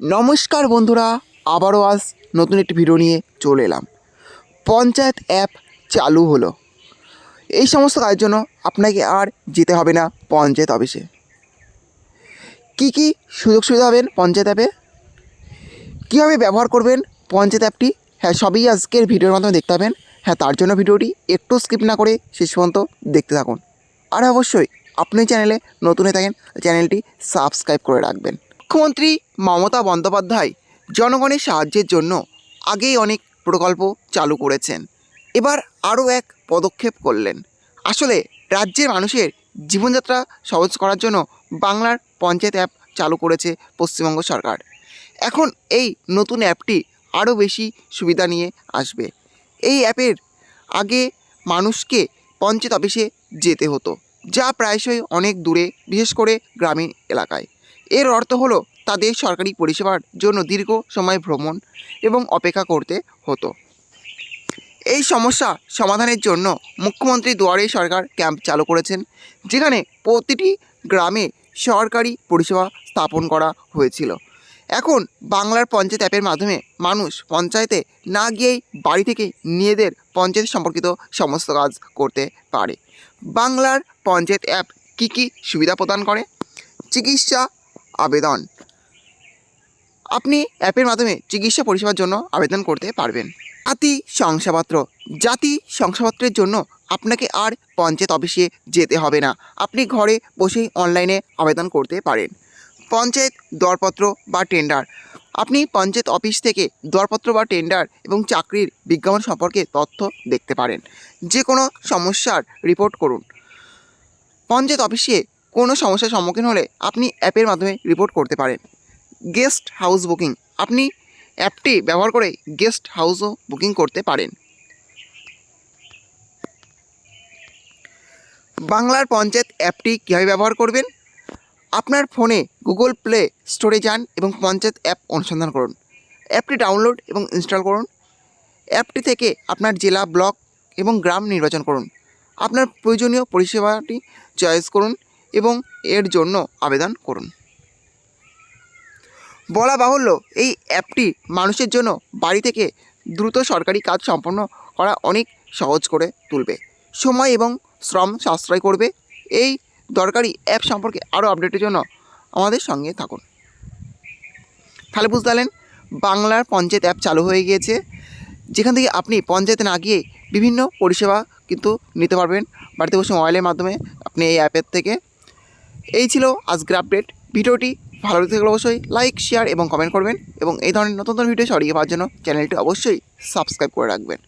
নমস্কার বন্ধুরা, আবারও আজ নতুন একটি ভিডিও নিয়ে চলে এলাম। পঞ্চায়েত অ্যাপ চালু হলো। এই সমস্ত কাজের জন্য আপনাকে আর যেতে হবে না পঞ্চায়েত অফিসে কী কী সুযোগ সুবিধা হবেন পঞ্চায়েত অ্যাপে কীভাবে ব্যবহার করবেন পঞ্চায়েত অ্যাপটি হ্যাঁ সবই আজকের ভিডিওর মাধ্যমে দেখতে পাবেন। হ্যাঁ তার জন্য ভিডিওটি একটু স্কিপ না করে শেষ পর্যন্ত দেখতে থাকুন। আর অবশ্যই আপনি চ্যানেলে নতুন হয়ে থাকেন চ্যানেলটি সাবস্ক্রাইব করে রাখবেন। মুখ্যমন্ত্রী মমতা বন্দ্যোপাধ্যায় জনগণের সাহায্যের জন্য আগেই অনেক প্রকল্প চালু করেছেন। এবার আরও এক পদক্ষেপ করলেন। আসলে রাজ্যের মানুষের জীবনযাত্রা সহজ করার জন্য বাংলার পঞ্চায়েত অ্যাপ চালু করেছে পশ্চিমবঙ্গ সরকার। এখন এই নতুন অ্যাপটি আরও বেশি সুবিধা নিয়ে আসবে। এই অ্যাপের আগে মানুষকে পঞ্চায়েত অফিসে যেতে হতো, যা প্রায়শই অনেক দূরে, বিশেষ করে গ্রামীণ এলাকায়। এর অর্থ হলো তাদের সরকারি পরিষেবার জন্য দীর্ঘ সময় ভ্রমণ এবং অপেক্ষা করতে হতো। এই সমস্যা সমাধানের জন্য মুখ্যমন্ত্রী দুয়ারে সরকার ক্যাম্প চালু করেছেন, যেখানে প্রতিটি গ্রামে সরকারি পরিষেবা স্থাপন করা হয়েছিল। এখন বাংলার পঞ্চায়েত অ্যাপের মাধ্যমে মানুষ পঞ্চায়েতে না গিয়েই বাড়ি থেকে নিজেদের পঞ্চায়েত সম্পর্কিত সমস্ত কাজ করতে পারে। বাংলার পঞ্চায়েত অ্যাপ কী কী সুবিধা প্রদান করে? চিকিৎসা আবেদন। আপনি অ্যাপের মাধ্যমে চিকিৎসা পরিষেবার জন্য আবেদন করতে পারবেন। জাতি শংসাপত্র। জাতি শংসাপত্রের জন্য আপনাকে আর পঞ্চায়েত অফিসে যেতে হবে না। আপনি ঘরে বসেই অনলাইনে আবেদন করতে পারেন। পঞ্চায়েত দরপত্র বা টেন্ডার। আপনি পঞ্চায়েত অফিস থেকে দরপত্র বা টেন্ডার এবং চাকরির বিজ্ঞাপন সম্পর্কে তথ্য দেখতে পারেন। যে কোনো সমস্যার রিপোর্ট করুন। পঞ্চায়েত অফিসে কোনো সমস্যার সম্মুখীন হলে আপনি অ্যাপের মাধ্যমে রিপোর্ট করতে পারেন। গেস্ট হাউস বুকিং আপনি অ্যাপটি ব্যবহার করে গেস্ট হাউসও বুকিং করতে পারেন। বাংলার পঞ্চায়েত অ্যাপটি কীভাবে ব্যবহার করবেন? আপনার ফোনে গুগল প্লে স্টোরে যান এবং পঞ্চায়েত অ্যাপ অনুসন্ধান করুন। অ্যাপটি ডাউনলোড এবং ইনস্টল করুন। অ্যাপটি থেকে আপনার জেলা, ব্লক এবং গ্রাম নির্বাচন করুন। আপনার প্রয়োজনীয় পরিষেবাটি চয়েস করুন। এবং এর জন্য আবেদন করুন। বলা বাহুল্য, এই অ্যাপটি মানুষের জন্য বাড়ি থেকে দ্রুত সরকারি কাজ সম্পন্ন করা অনেক সহজ করে তুলবে। সময় এবং শ্রম সাশ্রয় করবে। এই দরকারি অ্যাপ সম্পর্কে আরও আপডেটের জন্য আমাদের সঙ্গে থাকুন। তাহলে বুঝতে বাংলার পঞ্চায়েত অ্যাপ চালু হয়ে গিয়েছে। যেখান থেকে আপনি পঞ্চায়েতে না গিয়ে বিভিন্ন পরিষেবা কিন্তু নিতে পারবেন। বাড়িতে বসে মোবাইলের মাধ্যমে আপনি এই অ্যাপের থেকে এই ছিল আজকের আপডেট। ভিডিওটি ভালো থাকলে অবশ্যই লাইক শেয়ার এবং কমেন্ট করবেন এবং এই ধরনের নতুন নতুন ভিডিও সরিয়ে পাওয়ার জন্য চ্যানেলটি অবশ্যই সাবস্ক্রাইব করে রাখবেন।